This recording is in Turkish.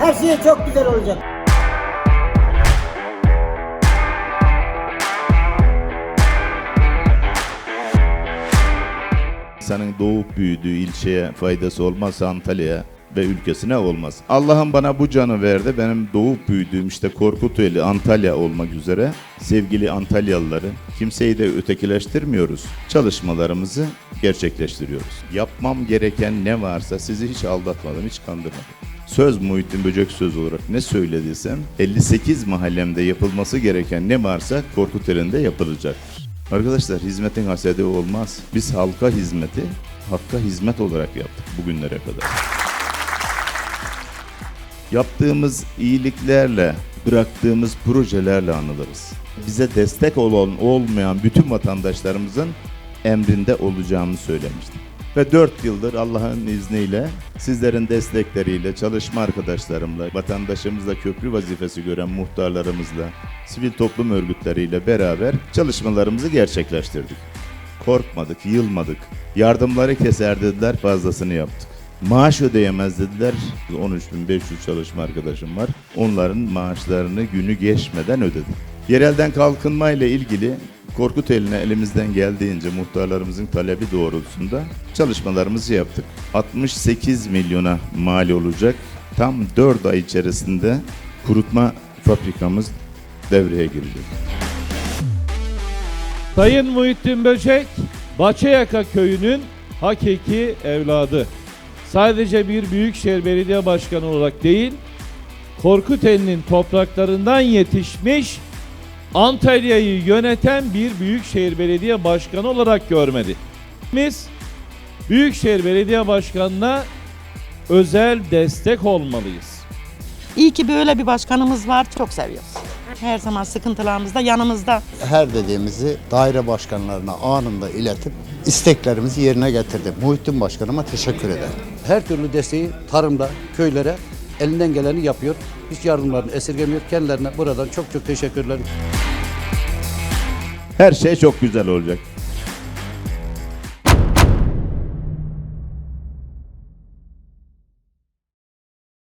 Her şey çok güzel olacak. İnsanın doğup büyüdüğü ilçeye faydası olmazsa Antalya'ya ve ülkesine olmaz. Allah'ım bana bu canı verdi. Benim doğup büyüdüğüm işte Korkuteli, Antalya olmak üzere sevgili Antalyalıları kimseyi de ötekileştirmiyoruz. Çalışmalarımızı gerçekleştiriyoruz. Yapmam gereken ne varsa sizi hiç aldatmadım, hiç kandırmadım. Söz Muhittin Böcek söz olarak ne söylediysem 58 mahallemde yapılması gereken ne varsa Korkuteli'nde yapılacaktır. Arkadaşlar hizmetin hasedi olmaz. Biz halka hizmeti hakka hizmet olarak yaptık bugünlere kadar. Yaptığımız iyiliklerle, bıraktığımız projelerle anılırız. Bize destek olan olmayan bütün vatandaşlarımızın emrinde olacağımı söylemiştim. Ve 4 yıldır Allah'ın izniyle, sizlerin destekleriyle, çalışma arkadaşlarımla, vatandaşımızla köprü vazifesi gören muhtarlarımızla, sivil toplum örgütleriyle beraber çalışmalarımızı gerçekleştirdik. Korkmadık, yılmadık. Yardımları keser dediler, fazlasını yaptık. Maaş ödeyemez dediler. 13.500 çalışma arkadaşım var. Onların maaşlarını günü geçmeden ödedik. Yerelden kalkınma ile ilgili Korkuteli'ne elimizden geldiğince muhtarlarımızın talebi doğrultusunda çalışmalarımızı yaptık. 68 milyona mal olacak. Tam 4 ay içerisinde kurutma fabrikamız devreye girecek. Sayın Muhittin Böcek, Bahçeyaka köyünün hakiki evladı. Sadece bir Büyükşehir Belediye Başkanı olarak değil, Korkuteli'nin topraklarından yetişmiş, Antalya'yı yöneten bir Büyükşehir Belediye Başkanı olarak görmedi. Biz Büyükşehir Belediye Başkanı'na özel destek olmalıyız. İyi ki böyle bir başkanımız var. Çok seviyoruz. Her zaman sıkıntılarımızda yanımızda. her dediğimizi daire başkanlarına anında iletip isteklerimizi yerine getirdim. Muhittin Başkanıma teşekkür ederim. her türlü desteği tarımda, köylere elinden geleni yapıyor. Hiç yardımlarını esirgemiyor. Kendilerine buradan çok çok teşekkürler. Her şey çok güzel olacak.